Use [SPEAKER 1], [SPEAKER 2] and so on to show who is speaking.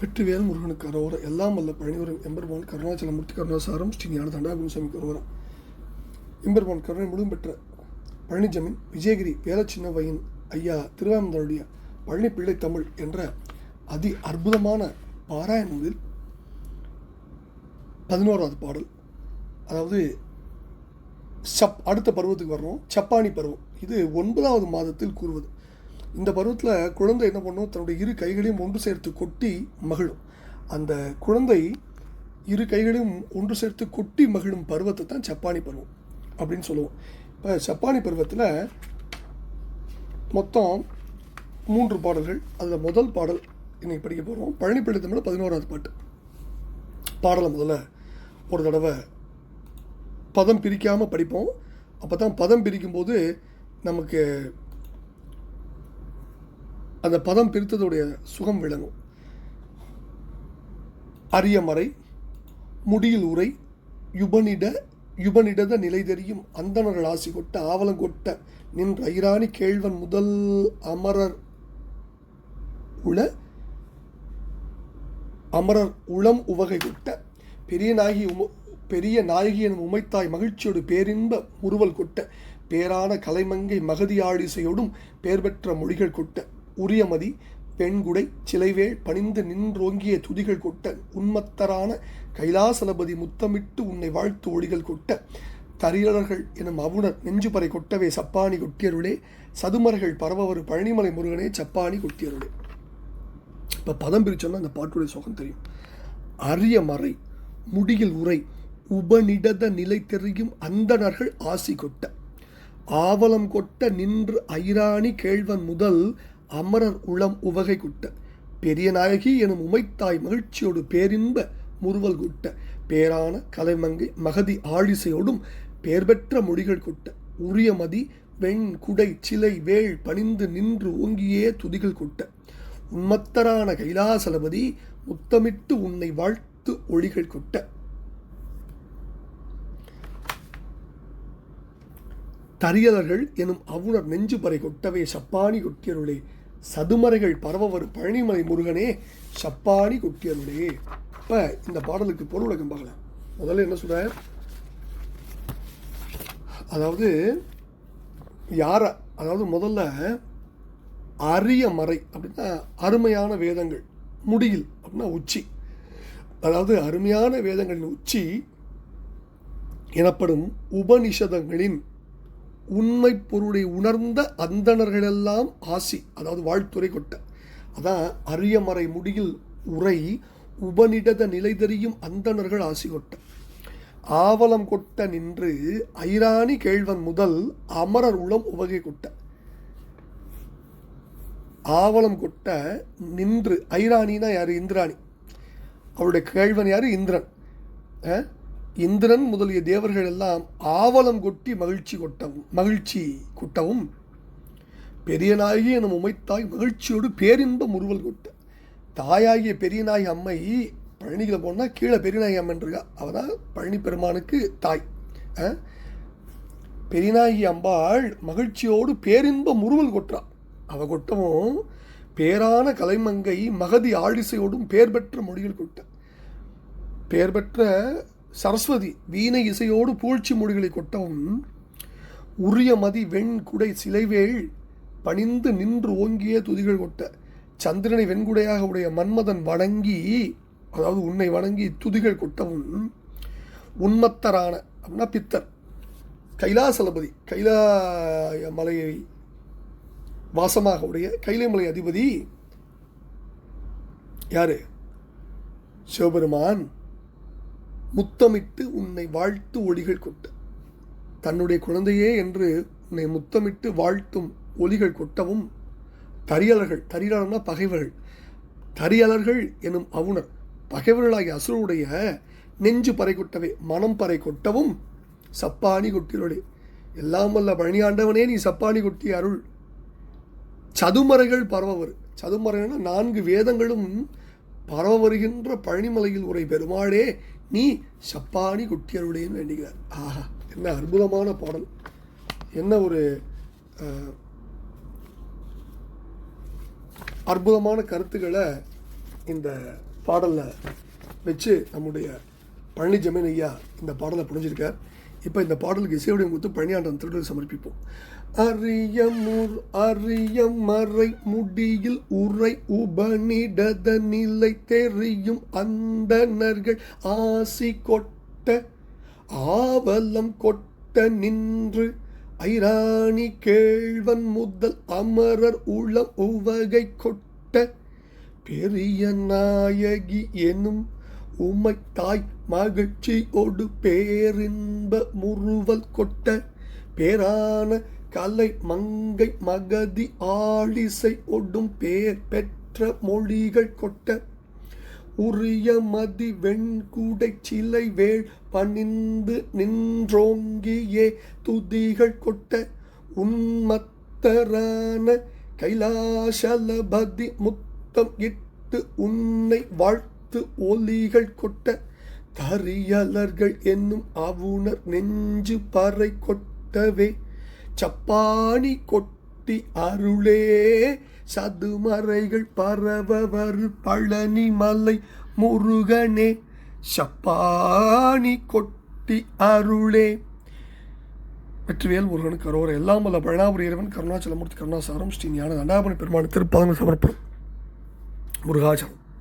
[SPEAKER 1] வெற்றிவேல் முருகனுக்கு அரோர எல்லாம் வல்ல பழனிவரும் எம்பெருமான் கருணாச்சலமூர்த்தி கருணாசாரம் ஸ்ரீ ஞான தண்டாகுருசாமி கரோரம் எம்பெருமான் கருணை முழுதும் பெற்ற பழனிஜமின் விஜயகிரி வேலச்சின்னவையின் ஐயா திருவாமந்தருடைய பழனி பிள்ளை தமிழ் என்ற அதி அற்புதமான பாராய நூலில் பதினோராவது பாடல். அதாவது சப் அடுத்த பருவத்துக்கு வர்றோம். சப்பானி பருவம். இது ஒன்பதாவது மாதத்தில் கூறுவது. இந்த பருவத்தில் குழந்தை என்ன பண்ணும்? தன்னுடைய இரு கைகளையும் ஒன்று சேர்த்து கொட்டி மகிழும். அந்த குழந்தை இரு கைகளையும் ஒன்று சேர்த்து கொட்டி மகிழும் பருவத்தை தான் சப்பானி பருவம் அப்படின்னு சொல்லுவோம். இப்போ சப்பானி பருவத்தில் மொத்தம் மூன்று பாடல்கள். அதில் முதல் பாடல் இன்னைக்கு படிக்க போகிறோம் பழனி பிள்ளை தமிழ் பதினோராவது பாட்டு. பாடலை முதல்ல ஒரு தடவை பதம் பிரிக்காமல் படிப்போம். அப்போ தான் பதம் பிரிக்கும்போது நமக்கு அந்த பதம் பிரித்ததுடைய சுகம் விளங்கும். அரியமறை முடியில் உரை யுபனிட யுபனிடத நிலை தெரியும். அந்தணர்கள் ஆசி கொட்ட ஆவலம் கொட்ட நின்ற ஐராணி கேழ்வன் முதல் அமரர் உள அமரர் உளம் உவகை கொட்ட. பெரிய நாயகி உம பெரிய நாயகி எனும் உமைத்தாய் மகிழ்ச்சியோடு பேரின்ப முறுவல் கொட்ட. பேரான கலைமங்கை மகதி ஆடிசையோடும் பேர் பெற்ற மொழிகள் கொட்ட. உரியமதி பெண்குடை சிலைவேள் பணிந்து நின்றோங்கிய துதிகள் கொட்ட உன்மத்தரான கைலாசலபதி முத்தமிட்டு உன்னை வாழ்த்து ஒளிகள் கொட்ட தரியலர்கள் எனும் அவுணர் நெஞ்சுபறை கொட்டவே சப்பானி கொட்டியருளே சதுமர்கள் பரவவரு பழனிமலை முருகனே சப்பானி கொட்டியருளே. இப்போ பதம் பிரிச்சோன்னா அந்த பாட்டுடைய சுகம் தெரியும். அரிய மறை முடியில் உரை உபநிடத நிலை தெரியும் அந்தணர்கள் ஆசி கொட்ட. ஆவலம் கொட்ட நின்று ஐராணி கேழ்வன் முதல் அமரர் உளம் உவகை குட்ட. பெரிய நாயகி எனும் உமைத்தாய் மகிழ்ச்சியோடு பேரின்ப முறுவல் குட்ட. பேரான கலைமங்கை மகதி ஆழிசையோடும் பேர் பெற்ற மொழிகள் கொட்ட. உரியமதி வெண் குடை சிலை வேள் பணிந்து நின்று ஓங்கியே துதிகள் கொட்ட. உன்மத்தரான கைலாசலபதி முத்தமிட்டு உன்னை வாழ்த்து ஒளிகள் கொட்ட. தரியலர்கள் எனும் அவுணர் நெஞ்சு பறை கொட்டவே சப்பானி கொட்டியருளே. சதுமறைகள் பரவவர் பழனிமலை முருகனே சப்பானி கொட்டியருளே இப்போ இந்த பாடலுக்கு பொருள் விளக்கம் பார்க்கலாம். முதல்ல என்ன சொல்ற அதாவது யார அதாவது முதல்ல அரிய மறை அப்படின்னா அருமையான வேதங்கள். முடியில் அப்படின்னா உச்சி. அதாவது அருமையான வேதங்களின் உச்சி எனப்படும் உபனிஷதங்களின் உண்மை பொருளை உணர்ந்த அந்தணர்களெல்லாம் ஆசி அதாவது வாழ்த்துறை கொட்ட. அதான் அரியமறை முடியில் உரை உபனிடத நிலை தெரியும் அந்தணர்கள் ஆசி கொட்ட. ஆவலம் கொட்ட நின்று ஐராணி கேழ்வன் முதல் அமரர் உளம் உவகை கொட்ட. ஆவலம் கொட்ட நின்று ஐராணினா யார்? இந்திராணி. அவருடைய கேழ்வன் யார்? இந்திரன். இந்திரன் முதலிய தேவர்கள் எல்லாம் ஆவலம் கொட்டி மகிழ்ச்சி கொட்டவும் மகிழ்ச்சி கொட்டவும் பெரிய நாயகி எனும் உமைத்தாய் மகிழ்ச்சியோடு பேரின்ப உருவல் கொட்ட. தாயாகிய பெரியநாயி அம்மை பழனியில் போனால் கீழே பெரியநாயகி அம்மன் இருக்கா? அவள் தான் பழனி பெருமானுக்கு தாய். பெரியநாயகி அம்பாள் மகிழ்ச்சியோடு பேரின்ப உருவல் கொட்டுறா. அவ கொட்டவும் பேரான கலைமங்கை மகதி ஆழிசையோடும் பேர் பெற்ற மொழிகள் கொட்ட. பேர் பெற்ற சரஸ்வதி வீணை இசையோடு பூழ்ச்சி மொழிகளை கொட்டவும் உரிய மதி வெண்குடை சிலைவேள் பணிந்து நின்று ஓங்கிய துதிகள் கொட்ட சந்திரனை வெண்குடையாக உடைய மன்மதன் வணங்கி அதாவது உன்னை வணங்கி துதிகள் கொட்டவும் உன்மத்தரான அப்படின்னா பித்தர் கைலாசலபதி கைலா மலையை வாசமாக உடைய கைலைமலை அதிபதி யாரு? சிவபெருமான். முத்தமிட்டு உன்னை வாழ்த்து ஒளிகள் கொட்ட. தன்னுடைய குழந்தையே என்று உன்னை முத்தமிட்டு வாழ்த்தும் ஒளிகள் கொட்டவும் தரியலர்கள் தரியலர்னா பகைவர்கள். தரியலர்கள் எனும் அவுணர் பகைவர்களாகிய அசுரனுடைய நெஞ்சு பறை கொட்டவே மனம் பறை கொட்டவும் சப்பாணி கொட்டியருளே எல்லாம் வல்ல பழனியாண்டவனே நீ சப்பாணி கொட்டி அருள். சதுமறைகள் பரவவர். வரு நான்கு வேதங்களும் பரவ வருகின்ற பழனிமலையில் உரை பெருமாளே நீ சப்பானி குட்டியருடையன்னு வேண்டிக்கிறார். ஆஹா என்ன அற்புதமான பாடல். என்ன ஒரு அற்புதமான கருத்துக்களை இந்த பாடலை வச்சு நம்முடைய பழனி ஜமீன் ஐயா இந்த பாடலை புரிஞ்சிருக்கார் இப்போ இந்த பாடலுக்கு இசையுடைய கொடுத்து பழனியாண்டன் திருடல் சமர்ப்பிப்போம். அரியமுர் அரிய மறை முடியில் உரை உபனிடத நிலை தெரியும் அந்தனர்கள் ஆசி கொட்ட ஆவலம் கொட்ட நின்று ஐராணி கேழ்வன் முதல் அமரர் உளம் உவகை கொட்ட பெரிய நாயகி எனும் உமை தாய் மகிழ்ச்சியோடு பேரின்ப முறுவல் கொட்ட பேரான கலை மங்கை மகதி ஆழிசை ஒடும் பேர் பெற்ற மொழிகள் கொட்ட உரிய மதி வெண்குடை சிலை வேள் பணிந்து நின்றோங்கியே துதிகள் கொட்ட உன்மத்தரான கைலாசலபதி முத்தம் இட்டு உன்னை வாழ் வாழ்த்து ஒலிகள் கொட்ட தரியலர்கள் என்னும் அவுணர் நெஞ்சு பறை கொட்டவே. சப்பானி கொட்டி அருளே சதுமறைகள் பரவவர் பழனி மலை முருகனே. சப்பாணி கொட்டி அருளே. வெற்றிவேல் முருகன் கரோர் எல்லாம் வல்ல பழனாபுரி இறைவன் கருணாச்சலமூர்த்தி கருணாசாரம் ஸ்ரீ ஞான தண்டாபனி பெருமான திருப்பதங்கள் சமர்ப்பணம். முருகாச்சலம்.